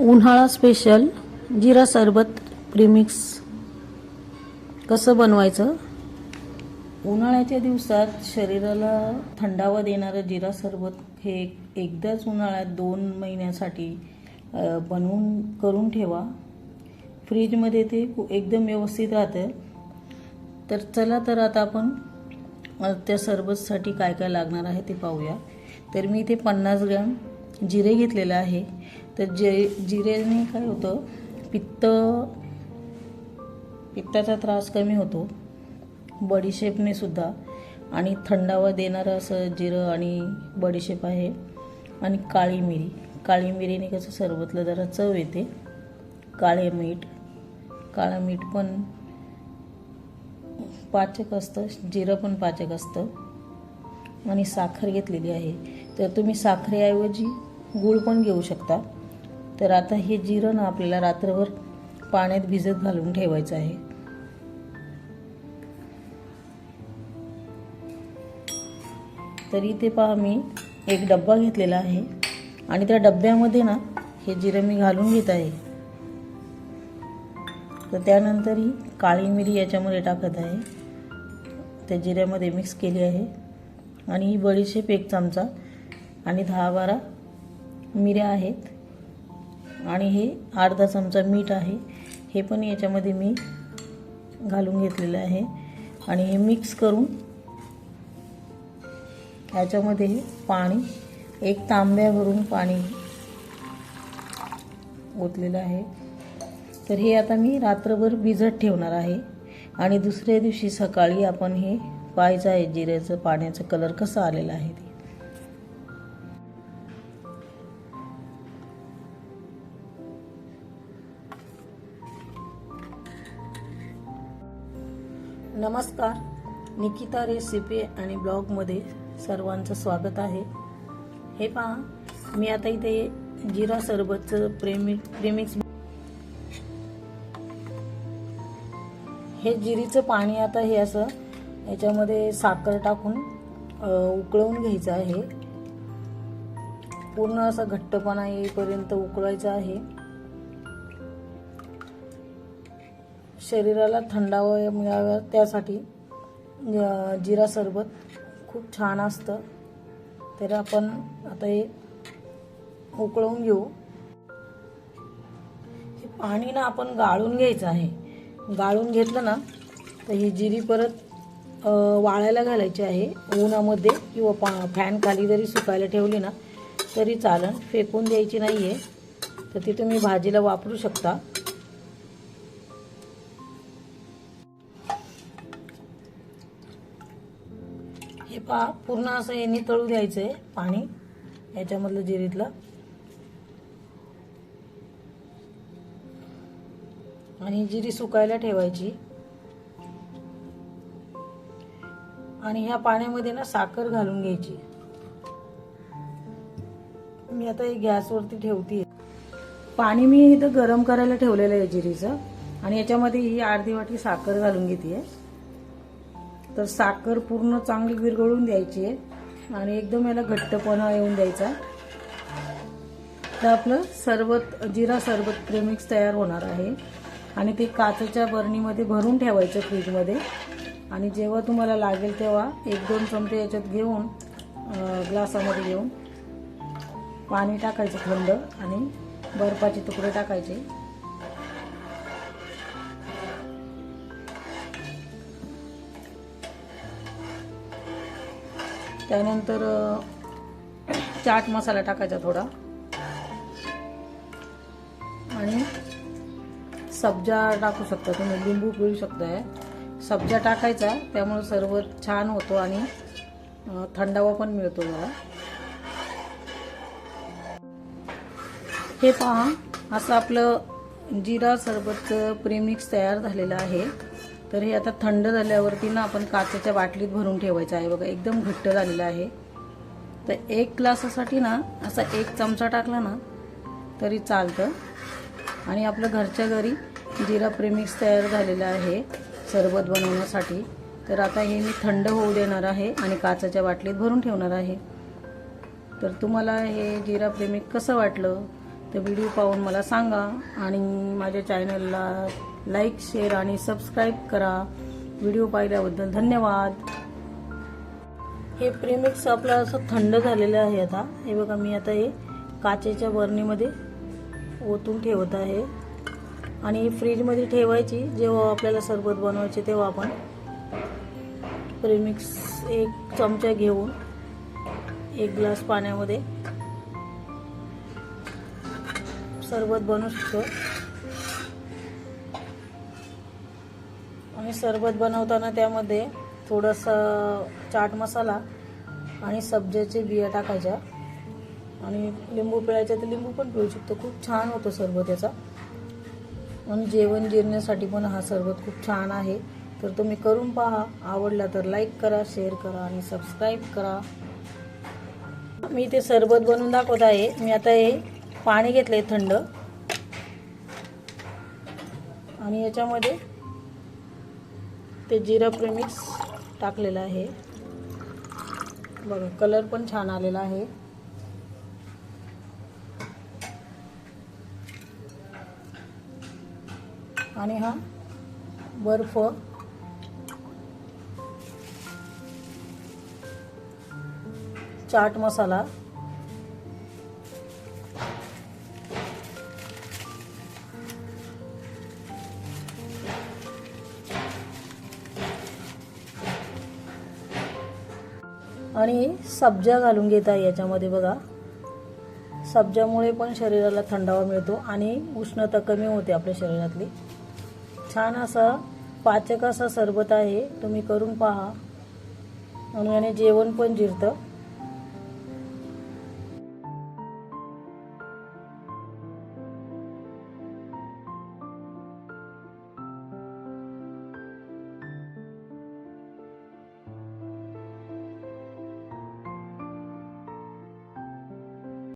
उन्हाळा स्पेशल जिरा सरबत प्रीमिक्स कसं बनवायचं? उन्हाळ्याच्या दिवसात शरीराला थंडावा देणारं जिरा सरबत हे एकदाच उन्हाळ्यात दोन महिन्यासाठी बनवून करून ठेवा. फ्रीजमध्ये ते एकदम व्यवस्थित राहतं. तर चला तर आता आपण त्या सरबतसाठी काय काय लागणार आहे ते पाहूया. तर मी इथे पन्नास ग्रॅम जिरे घेतलेलं आहे. तर जे जिरेने काय होतं पित्त पित्ताचा त्रास कमी होतो. बडीशेपने सुद्धा. आणि थंडावा देणारं असं जिरं आणि बडीशेप आहे. आणि काळी मिरी. काळी मिरीने कसं सरबतला जरा चव येते. काळे मीठ. काळं मीठ पण पाचक असतं. जिरं पण पाचक असतं. आणि साखर घेतलेली आहे. तर तुम्ही साखरेऐवजी गूळ पण घेऊ शकता. तर आता हे जिरं ना आपल्याला रात्रभर पाण्यात भिजत घालून ठेवायचं आहे. तरी ते पहा मी एक डब्बा घेतलेला आहे आणि त्या डब्यामध्ये ना हे जिरं मी घालून घेत आहे. तर त्यानंतर ही काळी मिरी याच्यामध्ये टाकत आहे. त्या जिऱ्यामध्ये मिक्स केली आहे. आणि ही बडीशेप एक चमचा आणि दहा बारा मिऱ्या आहेत. आणि हे अर्धा चमचा मीठ आहे. हे पण याच्यामध्ये मी घालून घेतलेलं आहे. आणि हे मिक्स करून ह्याच्यामध्ये पाणी एक तांब्या भरून पाणी ओतलेलं आहे. तर हे आता मी रात्रभर भिजत ठेवणार आहे. आणि दुसऱ्या दिवशी सकाळी आपण हे पाहायचं आहे जिऱ्याचं पाण्याचं कलर कसं आलेलं आहे नमस्कार. निकिता रेसिपी आणि ब्लॉगमध्ये सर्वांचं स्वागत आहे. हे पहा मी आता इथे जिरा सरबतचं प्रेमी प्रेमिक्स हे जिरीचं पाणी आता हे असं याच्यामध्ये साखर टाकून उकळवून घ्यायचं आहे. पूर्ण असा घट्टपणा येईपर्यंत उकळायचं आहे. शरीराला थंडावा मिळावा त्यासाठी जिरा सरबत खूप छान असतं. तर आपण आता हे उकळवून घेऊ. हे पाणी ना आपण गाळून घ्यायचं आहे. गाळून घेतलं ना तर ही जिरी परत वाळायला घालायची आहे उन्हामध्ये किंवा पा फॅन खाली जरी सुकायला ठेवली ना तरी चालन. फेकून द्यायची नाही आहे तर ती तुम्ही भाजीला वापरू शकता. पा पूर्ण असं यांनी तळू द्यायचं आहे पाणी याच्यामधलं जिरीतलं. आणि जिरी सुकायला ठेवायची. आणि ह्या पाण्यामध्ये ना साखर घालून घ्यायची. मी आता हे गॅसवरती ठेवते पाणी मी इथं गरम करायला ठेवलेलं आहे जिरीचं. आणि याच्यामध्ये ही अर्धी वाटी साखर घालून घेते तर साखर पूर्ण चांगली विरघळून द्यायची आहे. आणि एकदम याला घट्टपणा येऊन द्यायचा तर आपलं सरबत जिरा सरबत प्रेमिक्स तयार होणार आहे. आणि ते काचेच्या बरणीमध्ये भरून ठेवायचं फ्रीजमध्ये. आणि जेव्हा तुम्हाला लागेल तेव्हा एक दोन चमचे याच्यात घेऊन ग्लासामध्ये घेऊन पाणी टाकायचं थंड आणि बर्फाचे तुकडे टाकायचे. त्यानंतर चाट मसाला टाकायचा थोडा. आणि सब्जा टाकू शकता तुम्ही लिंबू पिळू शकताय. सब्जा टाकायचा त्यामुळे सरबत छान होतो आणि थंडावा पण मिळतो जरा. हे पहा असं आपलं जिरा सरबतचं प्रेमिक्स तयार झालेलं आहे. तर हे आता थंड झाल्यावरती ना आपण काचेच्या बाटलीत भरून ठेवायचं आहे. बघा एकदम घट्ट झालेलं आहे. तर एक ग्लासासाठी ना असा एक चमचा टाकला ना तरी चालतं. आणि आपलं घरच्या घरी जिरा प्रेमिक्स तयार झालेलं आहे सरबत बनवण्यासाठी. तर आता हे मी थंड होऊ देणार आहे आणि काचेच्या बाटलीत भरून ठेवणार आहे. तर तुम्हाला हे जिरा प्रेमिक कसं वाटलं? तर व्हिडिओ पाहून मला सांगा आणि माझ्या चॅनलला लाईक शेअर आणि सबस्क्राईब करा. व्हिडिओ पाहिल्याबद्दल धन्यवाद. हे प्रेमिक्स आपलं असं थंड झालेलं आहे आता. हे बघा मी आता हे काचेच्या बरणीमध्ये ओतून ठेवत आहे. आणि फ्रीजमध्ये ठेवायची जेव्हा आपल्याला सरबत बनवायचे तेव्हा आपण प्रेमिक्स एक चमचा घेऊन एक ग्लास पाण्यामध्ये सरबत बनवू शकतो आणि सरबत बनवताना त्यामध्ये थोडासा चाट मसाला आणि सब्ज्याचे बिया टाकायच्या. आणि लिंबू पिळायचा तर लिंबू पण पिळू शकतो. खूप छान होतो सरबत याचा. आणि जेवण जिरण्यासाठी पण हा सरबत खूप छान आहे. तर तुम्ही करून पहा. आवडला तर लाईक करा शेअर करा आणि सबस्क्राईब करा. मी ते सरबत बनवून दाखवत आहे. मी आता हे पाणी घेतलंय थंड. आणि याच्यामध्ये ते जिरा प्रेमिक्स टाकलेलं आहे. बघा कलर पण छान आलेला आहे. आणि हा बर्फ. चाट मसाला. आणि सब्जा घालून घेत आहे याच्यामध्ये बघा. सब्जामुळे पण शरीराला थंडावा मिळतो आणि उष्णता कमी होते आपल्या शरीरातली. छान असा पाचक असा सरबत आहे तुम्ही करून पहा. आणि याने जेवण पण जिरतं.